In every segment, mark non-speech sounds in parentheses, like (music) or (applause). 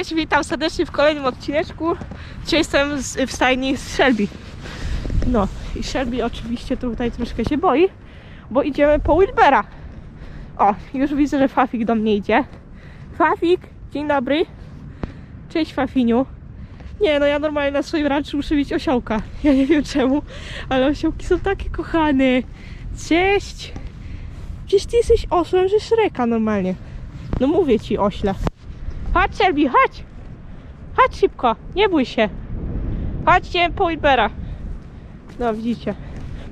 Cześć, witam serdecznie w kolejnym odcineczku. Dzisiaj jestem w stajni z Shelby. No i Shelby oczywiście tutaj troszkę się boi, bo idziemy po Wilbera. O, już widzę, że Fafik do mnie idzie. Fafik, dzień dobry. Cześć Fafiniu. Nie, no ja normalnie na swoim ranczu muszę mieć osiołka. (laughs) Ja nie wiem czemu, ale osiołki są takie kochane. Cześć. Przecież ty jesteś osłem, że Szreka normalnie. No mówię ci ośle. Chodź Shelby, chodź! Chodź szybko, nie bój się. Chodźcie po Wilbera. No widzicie.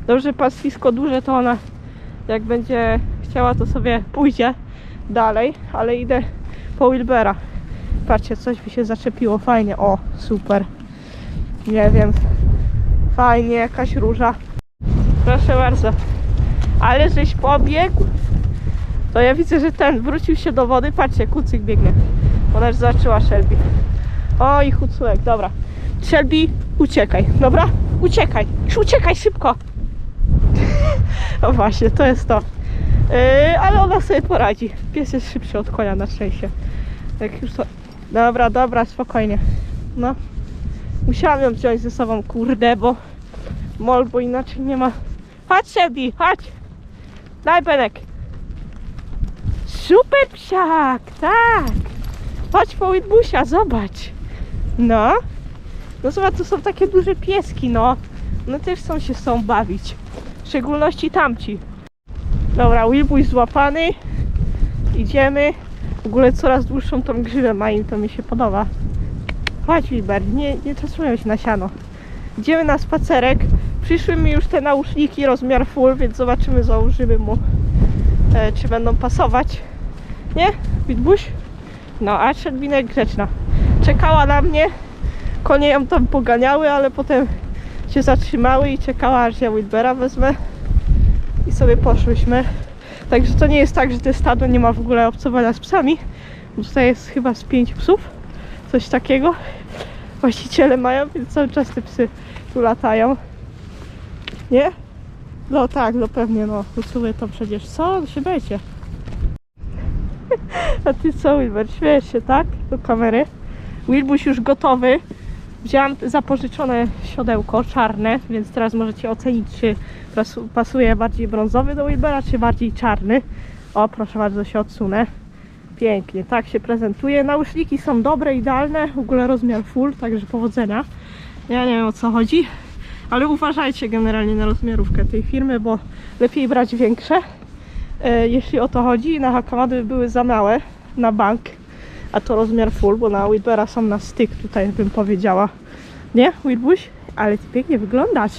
Dobrze, że pastwisko duże, to ona jak będzie chciała, to sobie pójdzie dalej, ale idę po Wilbera. Patrzcie, coś mi się zaczepiło, fajnie. O, super. Nie wiem. Fajnie, jakaś róża. Proszę bardzo. Ale żeś pobiegł. To ja widzę, że ten wrócił się do wody. Patrzcie, kucyk biegnie. Ona już zaczęła Shelby. O i Hucułek, dobra. Shelby, uciekaj, dobra? Uciekaj, już uciekaj szybko. (laughs) O właśnie, to jest to. Yy, ale ona sobie poradzi. Pies jest szybszy od konia na szczęście. Jak już to... Dobra, dobra, spokojnie. No. Musiałam ją wziąć ze sobą, kurde, bo... Mol, bo inaczej nie ma... Chodź Shelby, chodź. Daj Benek. Super psiak, tak. Chodź po Whitbusia, zobacz. No. No zobacz, to są takie duże pieski, no. One też chcą się tą bawić. W szczególności tamci. Dobra, Wilbuś złapany. Idziemy. W ogóle coraz dłuższą tą grzywę ma im, to mi się podoba. Chodź Wilber, nie, nie czasujemy się na siano. Idziemy na spacerek. Przyszły mi już te nauszniki rozmiar full, więc zobaczymy, założymy mu, e, czy będą pasować. Nie? Wilbuś? No, a Szedwinek grzeczna. Czekała na mnie, konie ją tam poganiały, ale potem się zatrzymały i czekała, aż ja Wilbera wezmę i sobie poszłyśmy. Także to nie jest tak, że to stado nie ma w ogóle obcowania z psami. Tutaj jest chyba z pięć psów, coś takiego. Właściciele mają, więc cały czas te psy tu latają. Nie? No tak, no pewnie, no. Usuwę to przecież. Co? się będzie. A ty co, Wilber? Śmiejesz się, tak? Do kamery. Wilbuś już gotowy. Wzięłam zapożyczone siodełko czarne, więc teraz możecie ocenić, czy pasu- pasuje bardziej brązowy do Wilbera, czy bardziej czarny. O, proszę bardzo, się odsunę. Pięknie, tak się prezentuje. Nauszniki są dobre, idealne, w ogóle rozmiar full, także powodzenia. Ja nie wiem o co chodzi, ale uważajcie generalnie na rozmiarówkę tej firmy, bo lepiej brać większe, e, jeśli o to chodzi. Na Hakamady były za małe, na bank, a to rozmiar full, bo na Wilbera są na styk tutaj bym powiedziała. Nie, Wilbuś? Ale ty pięknie wyglądasz.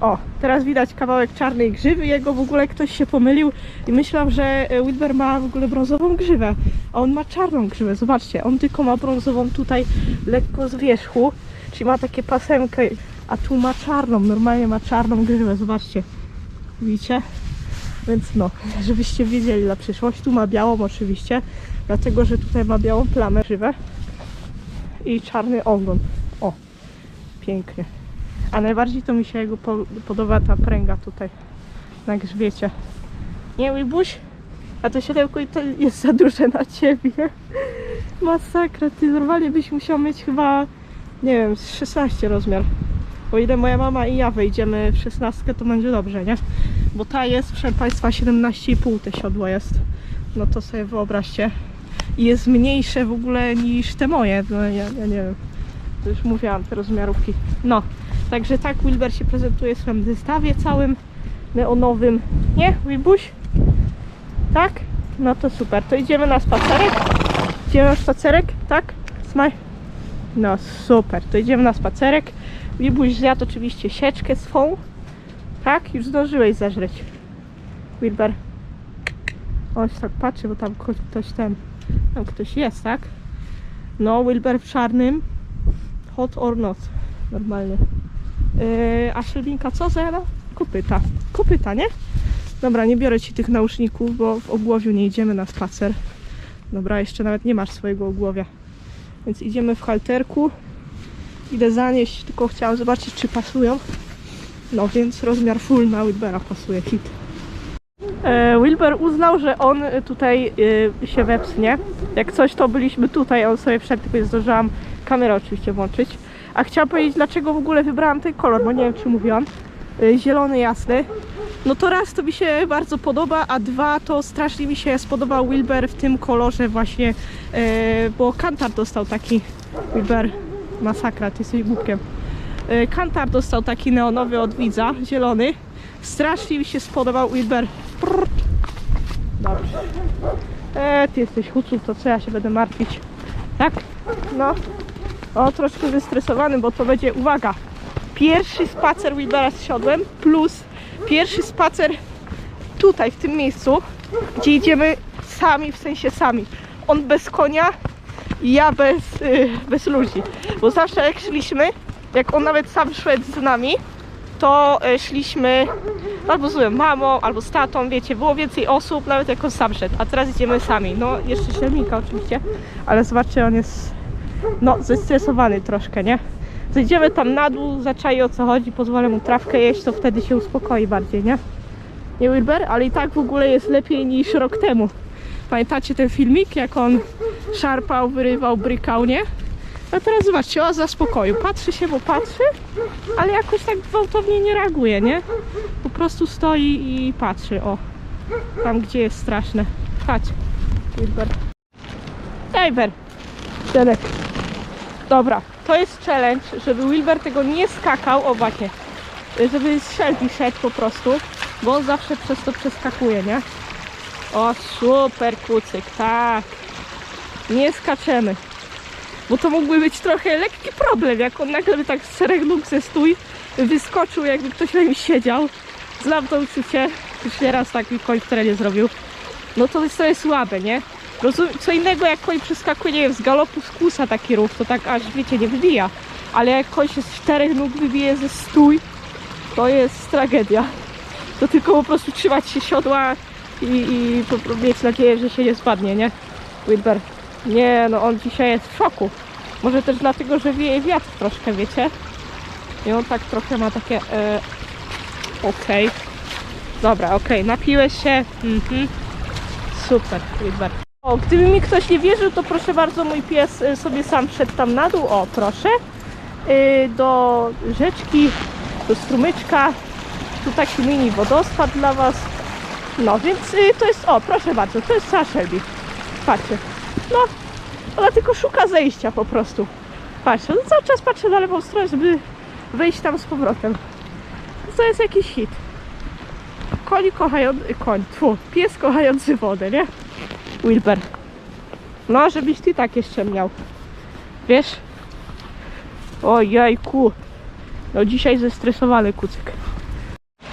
O, teraz widać kawałek czarnej grzywy, jego w ogóle ktoś się pomylił i myślał, że e, Wilber ma w ogóle brązową grzywę, a on ma czarną grzywę, zobaczcie, on tylko ma brązową tutaj lekko z wierzchu, czyli ma takie pasemkę, a tu ma czarną, normalnie ma czarną grzywę, zobaczcie, widzicie? Więc no, żebyście wiedzieli na przyszłość, tu ma białą oczywiście, dlatego, że tutaj ma białą plamę grzywę i czarny ogon, o, pięknie. A najbardziej to mi się jego po, podoba ta pręga tutaj na grzbiecie. Nie, Wilbuś? A to siodełko i to jest za duże na ciebie. Masakra, ty normalnie byś musiał mieć chyba, nie wiem, z 16 rozmiar. O ile moja mama i ja wejdziemy w 16, to będzie dobrze, nie? Bo ta jest, proszę Państwa, 17,5 te siodło jest. No to sobie wyobraźcie. I jest mniejsze w ogóle niż te moje. No ja, ja nie wiem. To już mówiłam, te rozmiarówki. No, także tak Wilber się prezentuje w swoim zestawie całym neonowym. Nie, Wilbuś? Tak? No to super. To idziemy na spacerek? Idziemy na spacerek? Tak? Smaj? No super. To idziemy na spacerek. Wilbuś zjadł oczywiście sieczkę swą. Tak? Już zdążyłeś zażreć. Wilber. On tak patrzy, bo tam ktoś ten... Tam ktoś jest, tak? No, Wilber w czarnym. Hot or not. Normalnie. Yy, a Szelbinka co zjada? Kopyta. Kopyta, nie? Dobra, nie biorę ci tych nauszników, bo w ogłowiu nie idziemy na spacer. Dobra, jeszcze nawet nie masz swojego ogłowia. Więc idziemy w halterku. Idę zanieść, tylko chciałam zobaczyć, czy pasują. No więc rozmiar full na Whitbera pasuje hit. E, Wilber uznał, że on tutaj e, się wepsnie. Jak coś, to byliśmy tutaj, on sobie wszedł, tylko zdążyłam kamerę oczywiście włączyć. A chciałam powiedzieć, dlaczego w ogóle wybrałam ten kolor, bo nie wiem, czy mówiłam. E, Zielony, jasny. No to raz to mi się bardzo podoba, a dwa to strasznie mi się spodobał Wilber w tym kolorze właśnie, bo Kantar dostał taki Wilber, masakra, ty jesteś głupkiem. E, Kantar dostał taki neonowy od widza, zielony. Strasznie mi się spodobał Wilber. Dobrze. E, ty jesteś hucu, to co ja się będę martwić? Tak? No. O, troszkę zestresowany, bo to będzie, uwaga, pierwszy spacer Wilbera z siodłem plus pierwszy spacer tutaj, w tym miejscu, gdzie idziemy sami, w sensie sami. On bez konia, ja bez, y, bez ludzi. Bo zawsze jak szliśmy, jak on nawet sam szedł z nami, to y, szliśmy albo z mamą, albo z tatą, wiecie, było więcej osób, nawet jak on sam szedł, a teraz idziemy sami. No, jeszcze średnika oczywiście, ale zobaczcie, on jest, no, zestresowany troszkę, nie? Zejdziemy tam na dół, zaczaje o co chodzi, pozwolę mu trawkę jeść, to wtedy się uspokoi bardziej, nie? Nie Wilber? Ale i tak w ogóle jest lepiej niż rok temu. Pamiętacie ten filmik, jak on szarpał, wyrywał, brykał, nie? A teraz zobaczcie, o za spokoju. Patrzy się, bo patrzy, ale jakoś tak gwałtownie nie reaguje, nie? Po prostu stoi i patrzy, o. Tam, gdzie jest straszne. Chodź, Wilber. Wilber. Zenek. Dobra, to jest challenge, żeby Wilber tego nie skakał, o właśnie, żeby z Shelby szedł po prostu, bo on zawsze przez to przeskakuje, nie? O, super kucyk, tak. Nie skaczemy. Bo to mógłby być trochę lekki problem, jak on nagle by tak z czterech nóg ze stój wyskoczył, jakby ktoś na nim siedział. Znam to uczucie, już nieraz tak mi koń w terenie zrobił. No to jest trochę słabe, nie? Co innego jak koń przeskakuje, nie wiem, z galopu z kłusa taki ruch, to tak aż, wiecie, nie wybija. Ale jak koń się z czterech nóg wybije ze stój, to jest tragedia. To tylko po prostu trzymać się siodła i, i mieć nadzieję, że się nie spadnie, nie? Wilber. Nie, no on dzisiaj jest w szoku. Może też dlatego, że wieje wiatr troszkę, wiecie? I on tak trochę ma takie... E... Okej. Dobra, okej, napiłeś się. Mhm. Super, Wilber. O, gdyby mi ktoś nie wierzył, to proszę bardzo, mój pies y, sobie sam szedł tam na dół. O, proszę. Y, Do rzeczki, do strumyczka. Tu taki mini wodospad dla Was. No, więc y, to jest, o, proszę bardzo, to jest cała Shelby. Patrzcie. No, ona tylko szuka zejścia po prostu. Patrzcie, no cały czas patrzę na lewą stronę, żeby wejść tam z powrotem. To jest jakiś hit. Koń kochający, koń, tfu, pies kochający wodę, nie? Wilber. No, żebyś ty tak jeszcze miał. Wiesz? Ojejku. No dzisiaj zestresowany kucyk.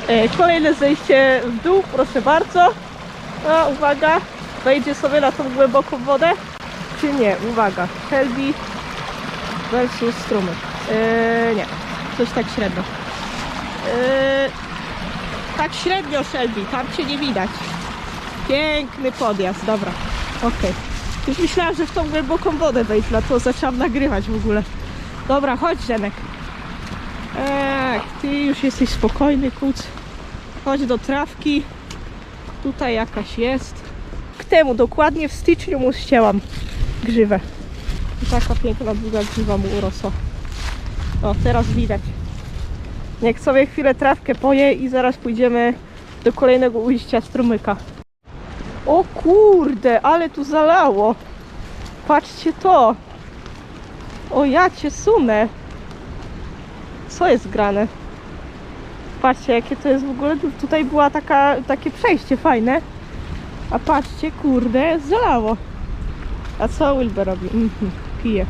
E, kolejne zejście w dół, proszę bardzo. No, uwaga. Wejdzie sobie na tą głęboką wodę. Czy nie? Uwaga. Shelby versus strumyk. E, nie. Coś tak średnio. E, tak średnio Shelby. Tam cię nie widać. Piękny podjazd, dobra. Okej. Już myślałam, że w tą głęboką wodę wejść, dlatego zaczęłam nagrywać w ogóle. Dobra, chodź Zenek. Eee, ty już jesteś spokojny, kuc. Chodź do trawki. Tutaj jakaś jest. Temu dokładnie w styczniu mu ścięłam grzywę. I taka piękna, długa grzywa mu urosła. O, teraz widać. Niech sobie chwilę trawkę poje i zaraz pójdziemy do kolejnego ujścia strumyka. O kurde, ale tu zalało. Patrzcie to. O ja cię sunę. Co jest grane? Patrzcie, jakie to jest w ogóle. Tu- Tutaj była taka, takie przejście fajne. A patrzcie, kurde, zalało. A co Wilber robi? Mhm, pije.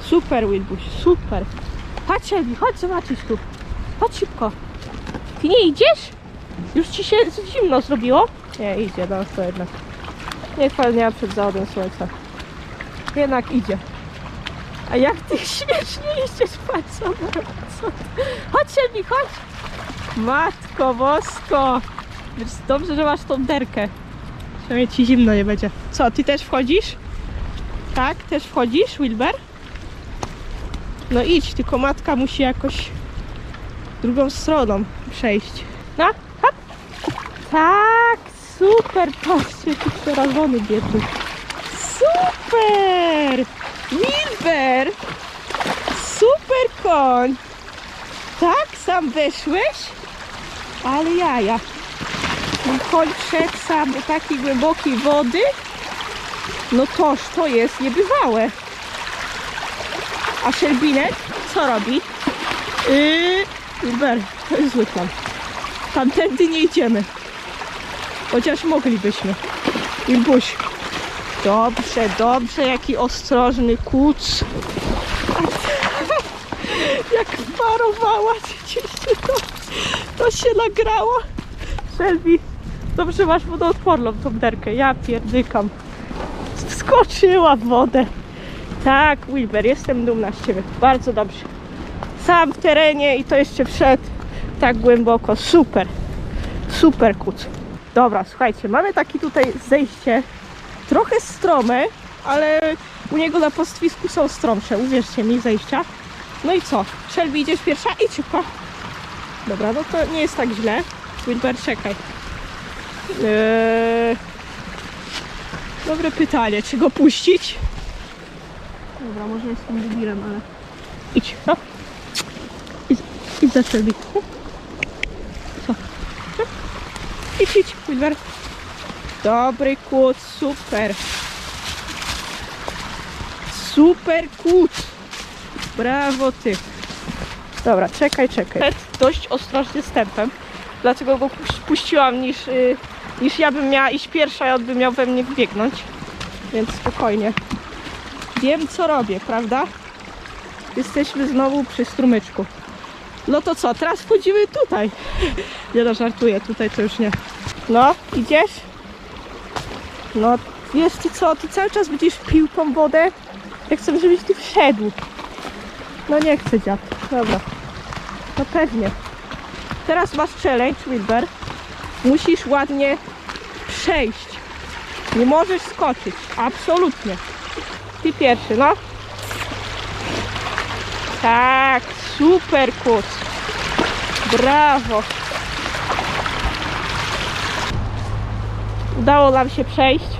Super, Wilbuś, super. Chodź, Shelby, chodź zobaczyć tu. Chodź szybko. Ty nie idziesz? Już ci się zimno zrobiło? Nie, idzie, no to jednak. Nie chwalnia przed zachodem słońca. Jednak idzie. A jak ty (laughs) śmiesznie idziesz, ty- Chodź Shelby, chodź! Matko bosko! Dobrze, że masz tą derkę. Przynajmniej ci zimno nie będzie. Co, ty też wchodzisz? Tak, też wchodzisz, Wilber? No idź, tylko matka musi jakoś drugą stroną przejść. No, hop. Tak, Super, patrzcie, jaki przerażony biedny. Super! Wilber! Super koń! Tak, sam weszłeś? Ale jaja. Wszedł sam do takiej głębokiej wody. No toż to jest niebywałe. A Szelbinek co robi? Yy, Wilber, to jest zły plan. Tamtędy nie idziemy. Chociaż moglibyśmy. Wilbuś. Dobrze, dobrze, jaki ostrożny kuc. (laughs) Jak parowała to? To się nagrało. Shelby, dobrze masz wodoodporną tą derkę. Ja pierdykam. Skoczyła w wodę. Tak, Wilber, jestem dumna z Ciebie. Bardzo dobrze. Sam w terenie i to jeszcze wszedł tak głęboko. Super. Super kuc. Dobra, słuchajcie, mamy takie tutaj zejście. Trochę strome, ale u niego na pastwisku są stromsze. Uwierzcie mi, zejścia. No i co? Shelby idziesz pierwsza? Idź szybko. Dobra, no to nie jest tak źle. Wilber, czekaj. Eee... Dobre pytanie, czy go puścić? Dobra, może jestem debilem, ale... Idź, no. Idź, idź za Shelby. Co? Idź, idź, Wilber. Dobry kłód, super. Super kłód. Brawo ty. Dobra, czekaj, czekaj. Dość ostrożnie stępem, dlatego go puś- puściłam niż, y, niż ja bym miała iść pierwsza i on by miał we mnie wbiegnąć. Więc spokojnie. Wiem co robię, prawda? Jesteśmy znowu przy strumyczku. No to co, teraz wchodzimy tutaj. Nie no, żartuję, tutaj to już nie. No, idziesz? No, wiesz co, ty cały czas będziesz pił tą wodę. Ja chcę, żebyś ty wszedł. No nie chcę dziad. Dobra. No pewnie. Teraz masz challenge, Wilber. Musisz ładnie przejść. Nie możesz skoczyć. Absolutnie. Ty pierwszy, no. Tak, super kuc. Brawo. Udało nam się przejść.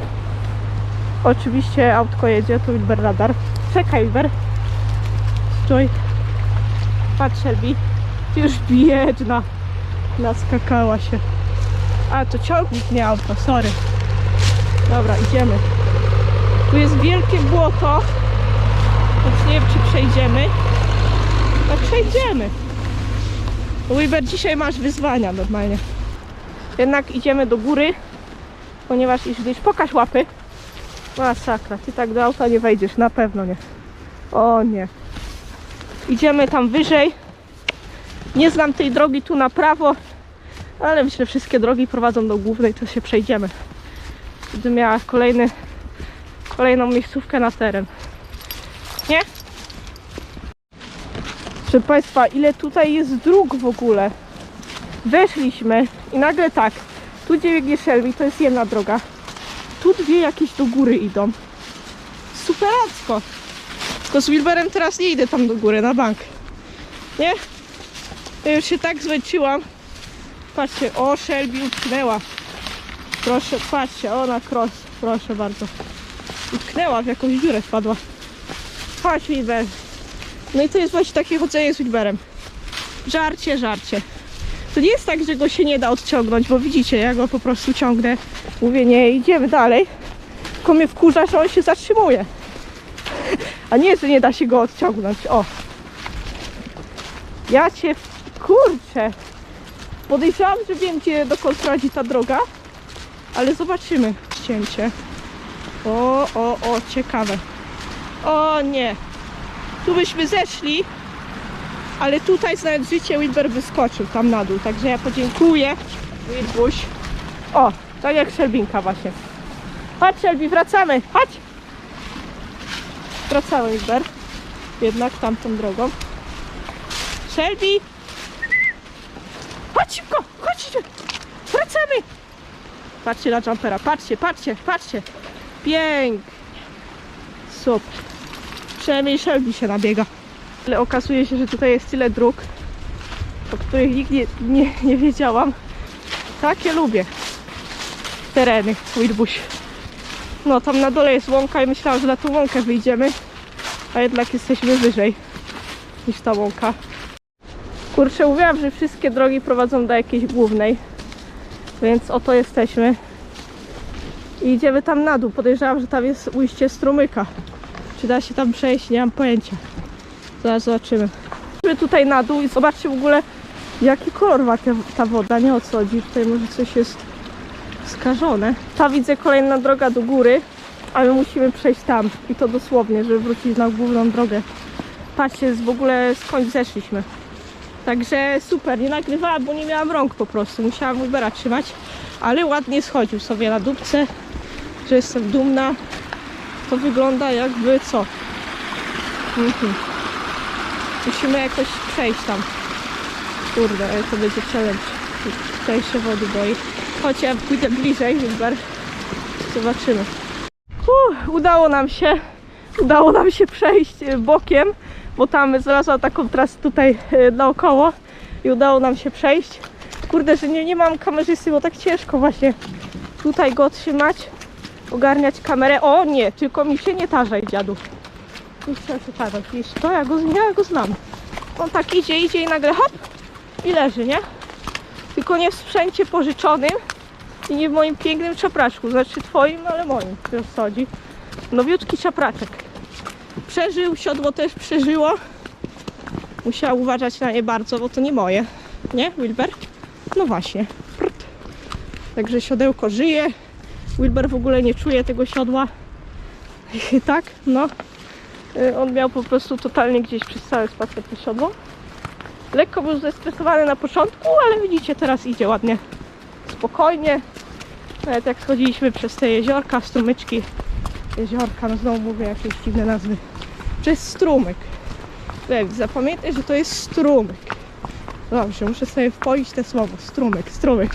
Oczywiście autko jedzie, to Wilber radar. Czekaj, Wilber. Stój. Patrz, Shelby. Już biedna. Naskakała się. A, to ciągnik nie auto, sorry. Dobra, idziemy. Tu jest wielkie błoto, więc nie wiem, czy przejdziemy. No przejdziemy. Wilber, dzisiaj masz wyzwania normalnie. Jednak idziemy do góry, ponieważ jeśli pokaż łapy. Masakra, ty tak do auta nie wejdziesz, na pewno nie. O nie. Idziemy tam wyżej. Nie znam tej drogi tu na prawo, ale myślę, że wszystkie drogi prowadzą do głównej, to się przejdziemy. Będę miała kolejny, kolejną miejscówkę na teren. Nie? Proszę Państwa, ile tutaj jest dróg w ogóle? Weszliśmy i nagle tak, tu gdzie biegnie Shelby, to jest jedna droga. Tu dwie jakieś do góry idą. Superacko! To z Wilberem teraz nie idę tam do góry, na bank. Nie? Ja już się tak zmęczyłam. Patrzcie, o Shelby utknęła. Proszę, patrzcie, ona cross, proszę bardzo. Utknęła, w jakąś dziurę wpadła. Chodź Wilber. No i to jest właśnie takie chodzenie z Wilberem. Żarcie, żarcie. To nie jest tak, że go się nie da odciągnąć, bo widzicie, ja go po prostu ciągnę. Mówię, nie, idziemy dalej. Tylko mnie wkurza, że on się zatrzymuje. A nie, że nie da się go odciągnąć. O. Ja cię kurczę. Podejrzewam, że wiem, gdzie dokąd prowadzi ta droga, ale zobaczymy cięcie. O, o, o, ciekawe. O nie. Tu byśmy zeszli, ale tutaj znając życie Wilber wyskoczył tam na dół, także ja podziękuję. Wilbuś. O, tak jak Szelbinka właśnie. Chodź Shelby, wracamy. Chodź. Wracamy Wilber. Jednak tamtą drogą. Shelby! Chodź szybko! Chodźcie! Wracamy! Patrzcie na jumpera, patrzcie, patrzcie, patrzcie! Pięknie! Super! Przynajmniej Shelby się nabiega. Ale okazuje się, że tutaj jest tyle dróg, o których nikt nie, nie, nie wiedziałam. Takie lubię. tereny, Wilbuś. No tam na dole jest łąka i myślałam, że na tą łąkę wyjdziemy, a jednak jesteśmy wyżej niż ta łąka. Kurczę, mówiłam, że wszystkie drogi prowadzą do jakiejś głównej, więc oto jesteśmy. I idziemy tam na dół. Podejrzewam, że tam jest ujście strumyka. Czy da się tam przejść? Nie mam pojęcia. Zaraz zobaczymy. Idziemy tutaj na dół i zobaczcie w ogóle jaki kolor ma ta, woda. Nie o co chodzi. Tutaj może coś jest skażone. Ta widzę kolejna droga do góry, a my musimy przejść tam. I to dosłownie, żeby wrócić na główną drogę. Patrzcie, w ogóle skąd zeszliśmy. Także super, nie nagrywałam, bo nie miałam rąk po prostu. Musiałam Ubera trzymać, ale ładnie schodził sobie na dupce, że jestem dumna. To wygląda jakby co? Mhm. Musimy jakoś przejść tam. Kurde, ale to będzie challenge. Tutaj się wody boi. Chodź, ja pójdę bliżej, Wilber. Zobaczymy. Uff, udało nam się. Udało nam się przejść bokiem, bo tam znalazłam taką trasę tutaj e, naokoło i udało nam się przejść. Kurde, że nie, nie mam kamerzysty, bo tak ciężko właśnie tutaj go trzymać, ogarniać kamerę. O nie, tylko mi się nie tarzaj, dziadu. Nie chciał się tarzać. Wiesz, to ja go, ja go znam. On tak idzie, idzie i nagle hop i leży, nie? Tylko nie w sprzęcie pożyczonym i nie w moim pięknym czapraczku. Znaczy twoim, ale moim. Co chodzi. Nowiutki czapraczek. Przeżył, siodło też przeżyło. Musiała uważać na nie bardzo, bo to nie moje. Nie, Wilber? No właśnie. Także siodełko żyje. Wilber w ogóle nie czuje tego siodła. (laughs) tak, no. Y, On miał po prostu totalnie gdzieś przez cały spacer to siodło. Lekko był zestresowany na początku, ale widzicie, teraz idzie ładnie. Spokojnie. Nawet jak schodziliśmy przez te jeziorka, strumyczki. Jeziorka, no znowu mówię jakieś dziwne nazwy. To jest strumyk. Lewi, zapamiętaj, że to jest strumyk. Dobrze, muszę sobie wpoić te słowo. Strumyk, strumyk.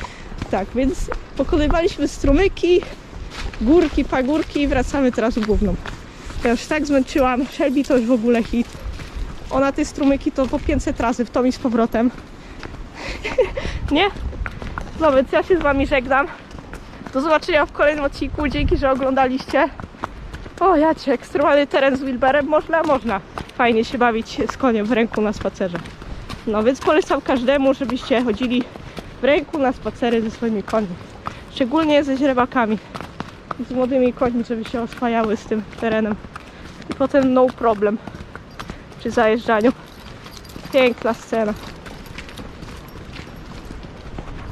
(laughs) tak, więc pokonywaliśmy strumyki, górki, pagórki i wracamy teraz główną. Ja już tak zmęczyłam. Shelby to już w ogóle hit. Ona te strumyki to po 500 razy w tom z powrotem. (laughs) Nie? No więc ja się z wami żegnam. Do zobaczenia w kolejnym odcinku. Dzięki, że oglądaliście. O, jacie, ekstremalny teren z Wilberem. Można, można. Fajnie się bawić z koniem w ręku na spacerze. No więc polecam każdemu, żebyście chodzili w ręku na spacery ze swoimi końmi. Szczególnie ze źrebakami. Z młodymi końmi, żeby się oswajały z tym terenem. I potem no problem przy zajeżdżaniu. Piękna scena.